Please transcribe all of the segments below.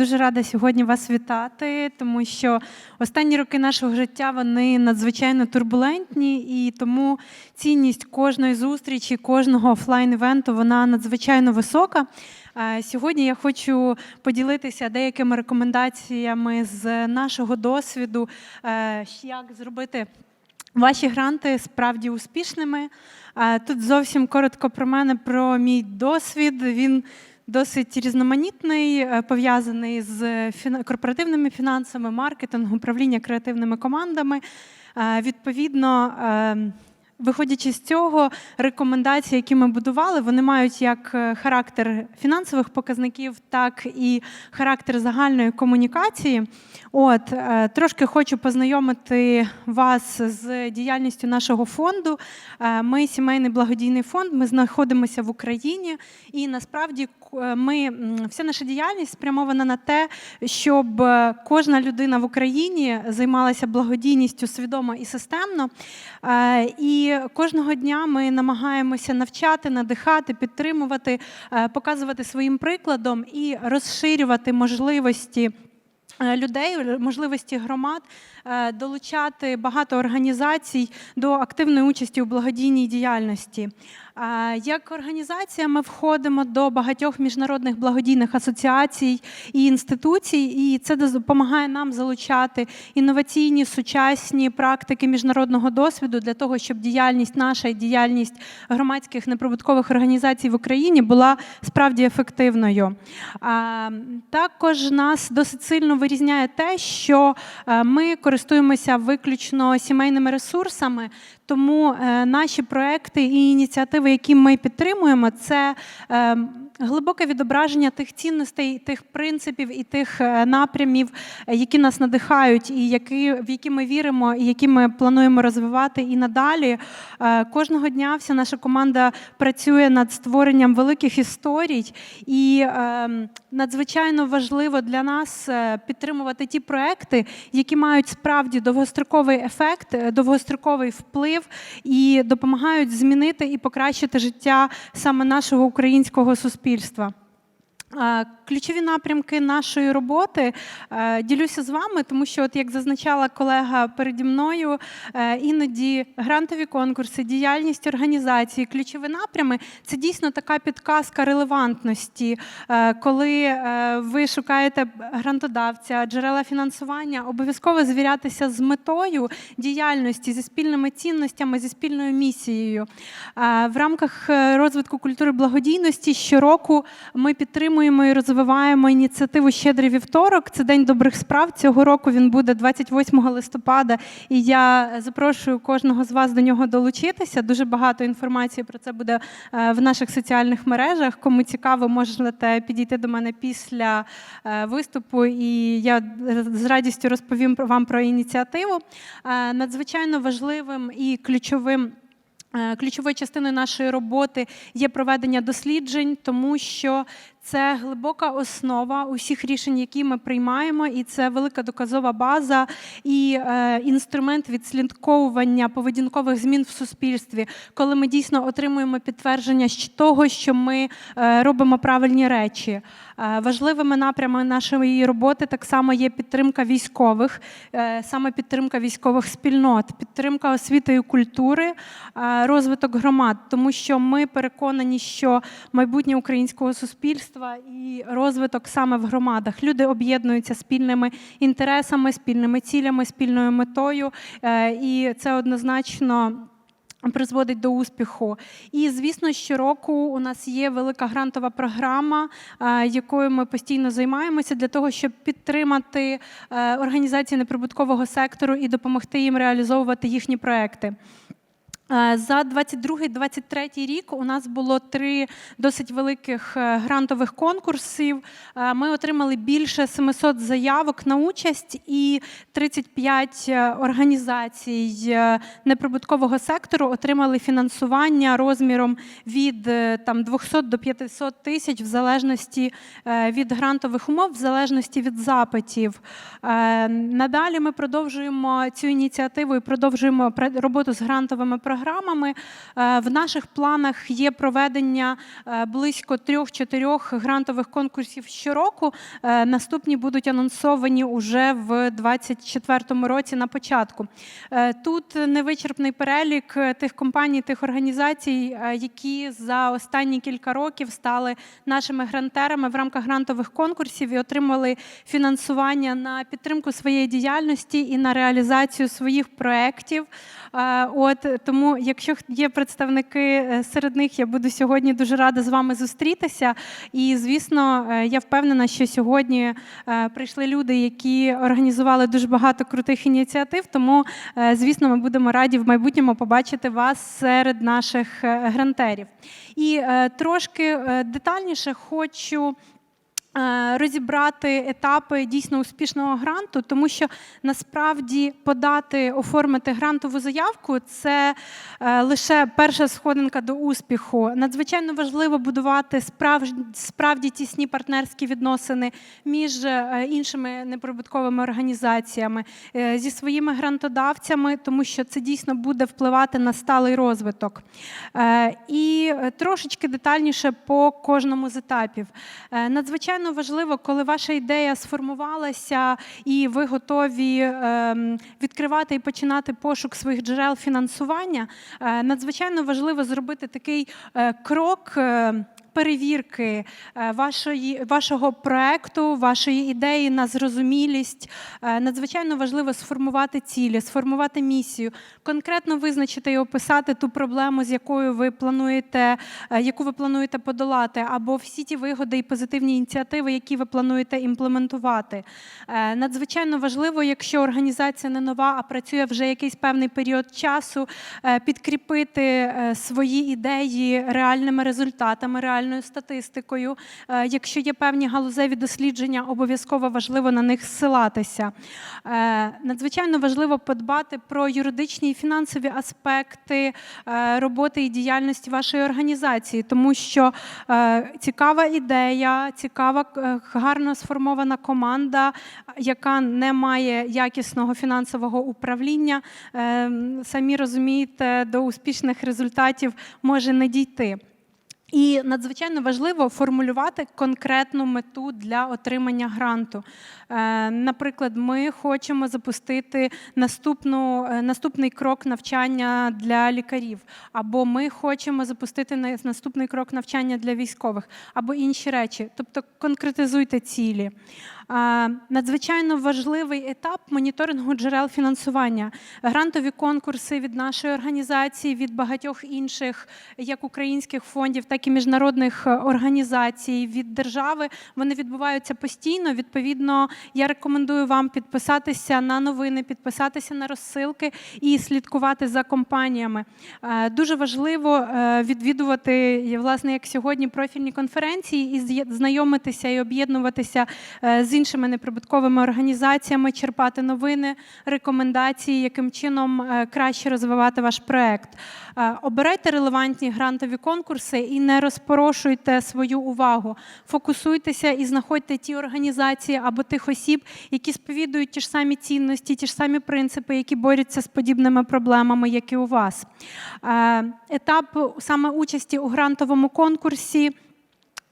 Дуже рада сьогодні вас вітати, тому що останні роки нашого життя вони надзвичайно турбулентні, і тому цінність кожної зустрічі, кожного офлайн-івенту вона надзвичайно висока. Е, Сьогодні я хочу поділитися деякими рекомендаціями з нашого досвіду, е, як зробити ваші гранти справді успішними. Е, Тут зовсім коротко про мене, про мій досвід. Він досить різноманітний, е, пов'язаний з корпоративними фінансами, маркетингом, управління креативними командами. Е, Відповідно, е, виходячи з цього, рекомендації, які ми будували, вони мають як характер фінансових показників, так і характер загальної комунікації. От трошки хочу познайомити вас з діяльністю нашого фонду. Ми сімейний благодійний фонд. Ми знаходимося в Україні, і насправді ми вся наша діяльність спрямована на те, щоб е, кожна людина в Україні займалася благодійністю свідомо і системно. Е, І кожного дня ми намагаємося навчати, надихати, підтримувати, е, показувати своїм прикладом і розширювати можливості. е, Людей, можливості громад е, долучати багато організацій до активної участі у благодійній діяльності. Як організація ми входимо до багатьох міжнародних благодійних асоціацій і інституцій, і це допомагає нам залучати інноваційні сучасні практики міжнародного досвіду для того, щоб діяльність наша і діяльність громадських неприбуткових організацій в Україні була справді ефективною. Також нас досить сильно вирізняє те, що е, ми користуємося виключно сімейними ресурсами, тому е, наші проекти і ініціативи, які ми підтримуємо, це е, глибоке відображення тих цінностей, тих принципів і тих е, напрямів, е, які нас надихають, і які, в які ми віримо, і які ми плануємо розвивати і надалі. Е, Кожного дня вся наша команда працює над створенням великих історій, і е, надзвичайно важливо для нас підтримувати ті проекти, які мають справді довгостроковий ефект, довгостроковий вплив і допомагають змінити і покращити життя саме нашого українського суспільства. Е, Ключові напрямки нашої роботи е, ділюся з вами, тому що, от як зазначала колега переді мною, е, іноді грантові конкурси, діяльність організації, ключові напрями це дійсно така підказка релевантності, Е, коли ви шукаєте грантодавця, джерела фінансування, обов'язково звірятися з метою діяльності зі спільними цінностями, зі спільною місією. В рамках розвитку культури благодійності щороку ми підтримуємо і розвиваємо ініціативу Щедрий вівторок. Це день добрих справ. Цього року він буде 28 листопада, і я запрошую кожного з вас до нього долучитися. Дуже багато інформації про це буде е, в наших соціальних мережах. Кому цікаво, можете підійти до мене після е, виступу, і я з радістю розповім вам про ініціативу. Е, Надзвичайно важливим і ключовим. Ключовою частиною нашої роботи є проведення досліджень, тому що це глибока основа усіх рішень, які ми приймаємо, і це велика доказова база і е, інструмент відслідковування поведінкових змін в суспільстві, коли ми дійсно отримуємо підтвердження того, що ми е, робимо правильні речі. Е, Важливими напрямами нашої роботи так само є підтримка військових, саме підтримка військових спільнот, підтримка освіти і культури, розвиток громад, тому що ми переконані, що майбутнє українського суспільства і розвиток саме в громадах. Люди об'єднуються спільними інтересами, спільними цілями, спільною метою, е, і це однозначно. Призводить до успіху. І звісно, щороку у нас є велика грантова програма, е, якою ми постійно займаємося для того, щоб підтримати е, організації неприбуткового сектору і допомогти їм реалізовувати їхні проекти. Е, За 22-23 рік у нас було три досить великих е, грантових конкурсів. Е, Ми отримали більше 700 заявок на участь, і 35 е, організацій неприбуткового сектору отримали фінансування розміром від там 200 до 500 тисяч в залежності від грантових умов, в залежності від запитів. Надалі ми продовжуємо цю ініціативу і продовжуємо роботу з грантовими програмами. Програмами. Е, В наших планах є проведення е, близько трьох-чотирьох грантових конкурсів щороку. Е, Наступні будуть анонсовані уже в 2024 році на початку. Тут невичерпний перелік тих компаній, тих організацій, які за останні кілька років стали нашими грантерами в рамках грантових конкурсів і отримали фінансування на підтримку своєї діяльності і на реалізацію своїх проєктів. От тому, якщо є представники е, серед них, я буду сьогодні дуже рада з вами зустрітися. І звісно, е, я впевнена, що сьогодні е, прийшли люди, які організували дуже багато крутих ініціатив. Тому, звісно, ми будемо раді в майбутньому побачити вас серед наших грантерів. І трошки детальніше хочу. Е, Розібрати етапи дійсно успішного гранту, тому що насправді подати, оформити грантову заявку це е, лише перша сходинка до успіху. Надзвичайно важливо будувати справді тісні партнерські відносини між е, іншими неприбутковими організаціями, зі своїми грантодавцями, тому що це дійсно буде впливати на сталий розвиток. І трошечки детальніше по кожному з етапів. Е, Надзвичайно важливо, коли ваша ідея сформувалася і ви готові ем, відкривати і починати пошук своїх джерел фінансування. е, Надзвичайно важливо зробити такий е, крок. Перевірки е, вашої, вашого проекту, вашої ідеї на зрозумілість. Е, Надзвичайно важливо сформувати цілі, сформувати місію, конкретно визначити і описати ту проблему, з якою ви плануєте, е, яку ви плануєте подолати, або всі ті вигоди і позитивні ініціативи, які ви плануєте імплементувати. Надзвичайно важливо, якщо організація не нова, а працює вже якийсь певний період часу, підкріпити свої ідеї реальними результатами, реальною статистикою. Е, Якщо є певні галузеві дослідження, обов'язково важливо на них ссилатися. Е, Надзвичайно важливо подбати про юридичні і фінансові аспекти е, роботи і діяльності вашої організації, тому що цікава ідея, цікава, гарно сформована команда, яка не має якісного фінансового управління, е, самі розумієте, до успішних результатів може не дійти. І надзвичайно важливо формулювати конкретну мету для отримання гранту. Е, Наприклад, ми хочемо запустити наступну, е, наступний крок навчання для лікарів, або ми хочемо запустити на- наступний крок навчання для військових, або інші речі. Тобто конкретизуйте цілі. Надзвичайно важливий етап моніторингу джерел фінансування. Грантові конкурси від нашої організації, від багатьох інших, як українських фондів, так і міжнародних е, організацій, від держави. Вони відбуваються постійно. Відповідно, я рекомендую вам підписатися на новини, підписатися на розсилки і слідкувати за компаніями. Е, Дуже важливо е, відвідувати, власне, як сьогодні, профільні конференції і знайомитися і об'єднуватися з іншими неприбутковими організаціями, черпати новини, рекомендації, яким чином е, краще розвивати ваш проект. Е, Обирайте релевантні грантові конкурси і не розпорошуйте свою увагу. Фокусуйтеся і знаходьте ті організації або тих осіб, які сповідують ті ж самі цінності, ті ж самі принципи, які борються з подібними проблемами, як і у вас. Е, Етап саме участі у грантовому конкурсі.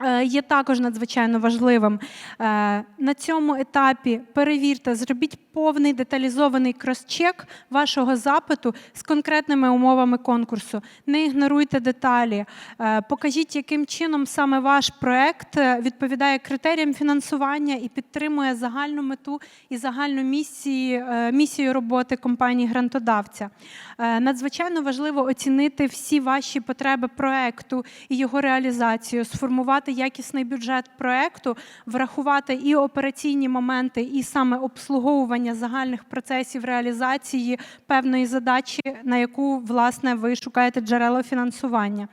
Е, Є також надзвичайно важливим. Е, На цьому етапі перевірте, зробіть повний деталізований крос-чек вашого запиту з конкретними умовами конкурсу. Не ігноруйте деталі. Е, Покажіть, яким чином саме ваш проект відповідає критеріям фінансування і підтримує загальну мету і загальну місію, місію роботи компанії грантодавця. Надзвичайно важливо оцінити всі ваші потреби проекту і його реалізацію, сформувати якісний бюджет проекту, врахувати і операційні моменти, і саме обслуговування загальних процесів реалізації певної задачі, на яку власне ви шукаєте джерело фінансування.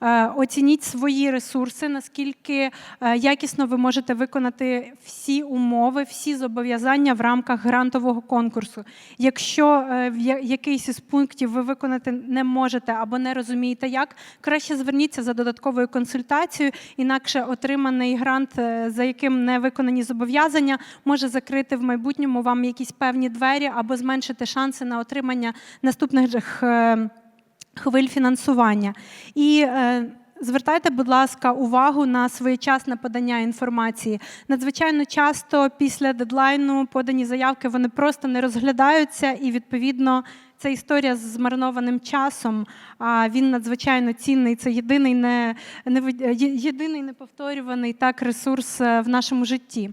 Е, Оцініть свої ресурси, наскільки е, якісно ви можете виконати всі умови, всі зобов'язання в рамках грантового конкурсу. Якщо е, в якийсь із пунктів ви виконати не можете або не розумієте, як краще зверніться за додатковою консультацією, інакше отриманий грант, е, за яким не виконані зобов'язання, може закрити в майбутньому вам якісь певні двері або зменшити шанси на отримання наступних е, хвиль фінансування. І е, Звертайте, будь ласка, увагу на своєчасне подання інформації. Надзвичайно часто після дедлайну подані заявки вони просто не розглядаються, і відповідно це історія з змарнованим часом. А він надзвичайно цінний. Це єдиний не, не єдиний неповторюваний так ресурс е, в нашому житті.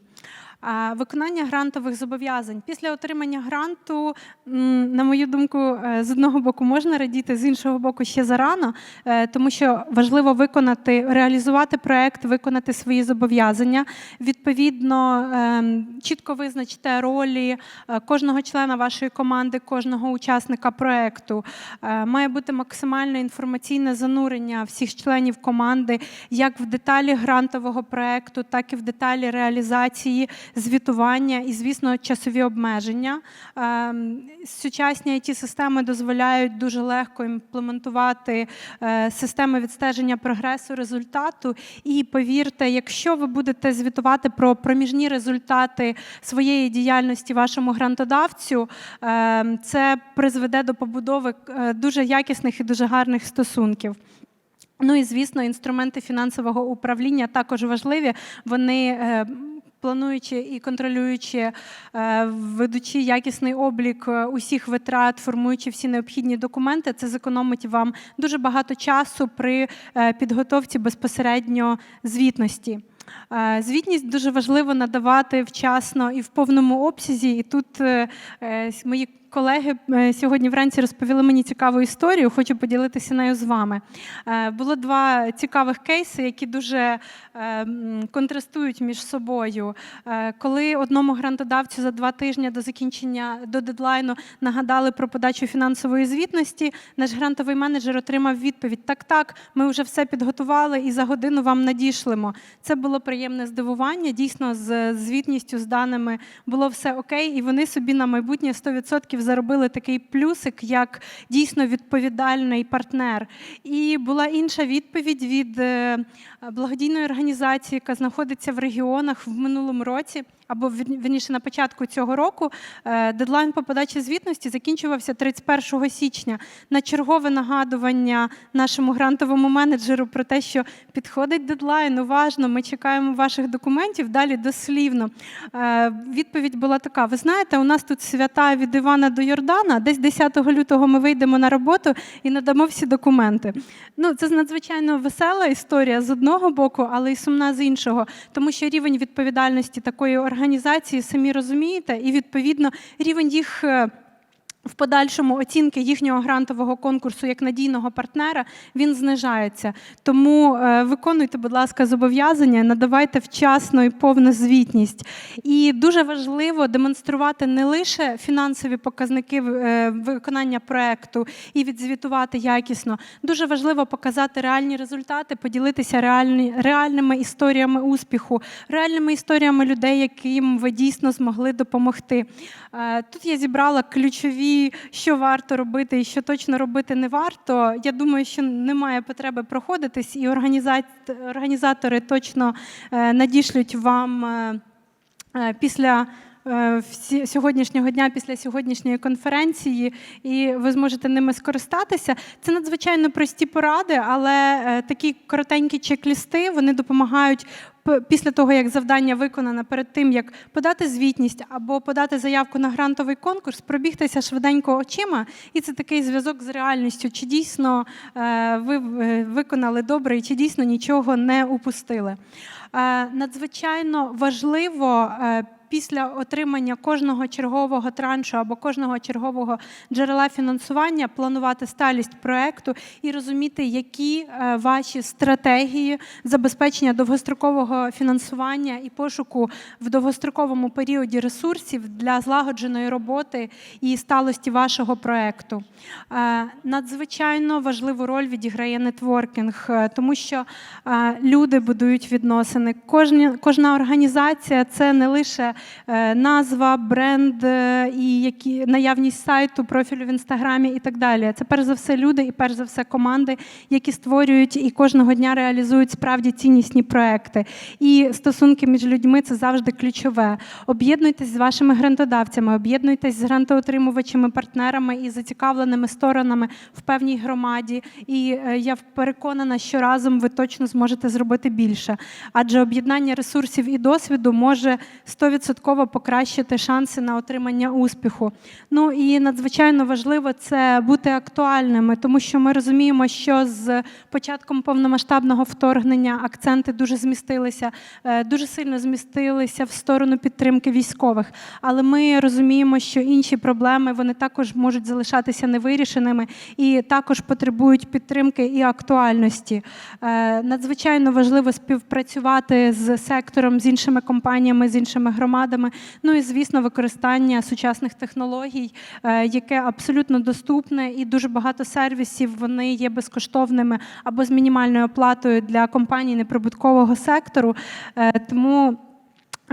Виконання грантових зобов'язань після отримання гранту, на мою думку, е, з одного боку можна радіти, з іншого боку, ще зарано, е, тому що важливо виконати, реалізувати проект, виконати свої зобов'язання. Відповідно, ем, чітко визначте ролі е, кожного члена вашої команди, кожного учасника проекту. Має бути максимальне інформаційне занурення всіх членів команди, як в деталі грантового проекту, так і в деталі реалізації, звітування і, звісно, часові обмеження. Ем, Сучасні it системи дозволяють дуже легко імплементувати е, системи відстеження прогресу результату. І повірте, якщо ви будете звітувати про проміжні результати своєї діяльності вашому грантодавцю, ем, це призведе до побудови е, дуже якісних і дуже гарних стосунків. Ну і звісно, інструменти фінансового управління також важливі. Вони е, плануючи і контролюючи, е, ведучи якісний облік е, усіх витрат, формуючи всі необхідні документи, це зекономить вам дуже багато часу при е, підготовці безпосередньо звітності. Звітність дуже важливо надавати вчасно і в повному обсязі. І тут мої колеги е, сьогодні вранці розповіли мені цікаву історію. Хочу поділитися нею з вами. Е, Було два цікавих кейси, які дуже е, контрастують між собою. Коли одному грантодавцю за два тижні до закінчення до дедлайну нагадали про подачу фінансової звітності, наш грантовий менеджер отримав відповідь: так, так, ми вже все підготували і за годину вам надішлемо. Це було приємне здивування. Дійсно, з звітністю, з даними було все окей, і вони собі на майбутнє 100% заробили такий плюсик, як дійсно відповідальний партнер. І була інша відповідь від е, благодійної організації, яка знаходиться в регіонах в минулому році. Або вір- вірніше на початку цього року е, дедлайн по подачі звітності закінчувався 31 січня. На чергове нагадування нашому грантовому менеджеру про те, що підходить дедлайн, уважно, ми чекаємо ваших документів. Далі дослівно. Е, Відповідь була така: ви знаєте, у нас тут свята від Івана до Йордана. Десь 10 лютого ми вийдемо на роботу і надамо всі документи. Ну, це надзвичайно весела історія з одного боку, але й сумна з іншого, тому що рівень відповідальності такої організації самі розумієте, і відповідно рівень їх. В подальшому оцінки їхнього грантового конкурсу як надійного партнера він знижається. Тому е, виконуйте, будь ласка, зобов'язання, надавайте вчасно і повну звітність. І дуже важливо демонструвати не лише фінансові показники е, виконання проекту і відзвітувати якісно. Дуже важливо показати реальні результати, поділитися реальні, реальними історіями успіху, реальними історіями людей, яким ви дійсно змогли допомогти. Е, Тут я зібрала ключові, що варто робити і що точно робити не варто. Я думаю, що немає потреби проходитись, і організатори точно е, надішлють вам. е, е, Після сьогоднішнього дня, після сьогоднішньої конференції, і ви зможете ними скористатися. Це надзвичайно прості поради, але такі коротенькі чек-лісти вони допомагають. Після того, як завдання виконане, перед тим як подати звітність або подати заявку на грантовий конкурс, пробігтися швиденько очима, і це такий зв'язок з реальністю, чи дійсно е, ви е, виконали добре, і чи дійсно нічого не упустили. Е, Надзвичайно важливо після отримання кожного чергового траншу або кожного чергового джерела фінансування планувати сталість проекту і розуміти, які е, ваші стратегії забезпечення довгострокового фінансування і пошуку в довгостроковому періоді ресурсів для злагодженої роботи і сталості вашого проекту. Е, Надзвичайно важливу роль відіграє нетворкінг, е, тому що люди будують відносини. Кожна організація це не лише назва, бренд е, і які наявність сайту, профілю в інстаграмі і так далі. Це перш за все люди і перш за все команди, які створюють і кожного дня реалізують справді ціннісні проекти. І стосунки між людьми це завжди ключове. Об'єднуйтесь з вашими грантодавцями, об'єднуйтесь з грантоотримувачами, партнерами і зацікавленими сторонами в певній громаді. І е, я переконана, що разом ви точно зможете зробити більше. Адже об'єднання ресурсів і досвіду може 100% покращити шанси на отримання успіху. Ну і надзвичайно важливо це бути актуальними, тому що ми розуміємо, що з початком повномасштабного вторгнення акценти дуже змістилися, е, дуже сильно змістилися в сторону підтримки військових. Але ми розуміємо, що інші проблеми вони також можуть залишатися невирішеними і також потребують підтримки і актуальності. Е, Надзвичайно важливо співпрацювати з сектором, з іншими компаніями, з іншими громадами. Ну і звісно, використання сучасних технологій, е, яке абсолютно доступне, і дуже багато сервісів вони є безкоштовними або з мінімальною оплатою для компаній неприбуткового сектору. Е, Тому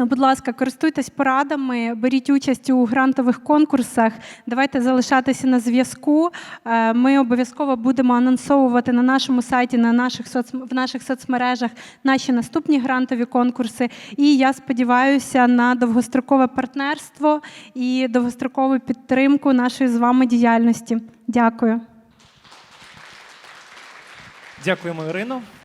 Будь ласка, користуйтесь порадами, беріть участь у грантових конкурсах. Давайте залишатися на зв'язку. Е, Ми обов'язково будемо анонсовувати на нашому сайті, на наших соц... в наших соцмережах наші наступні грантові конкурси. І я сподіваюся на довгострокове партнерство і довгострокову підтримку нашої з вами діяльності. Дякую. Дякуємо, Ірино.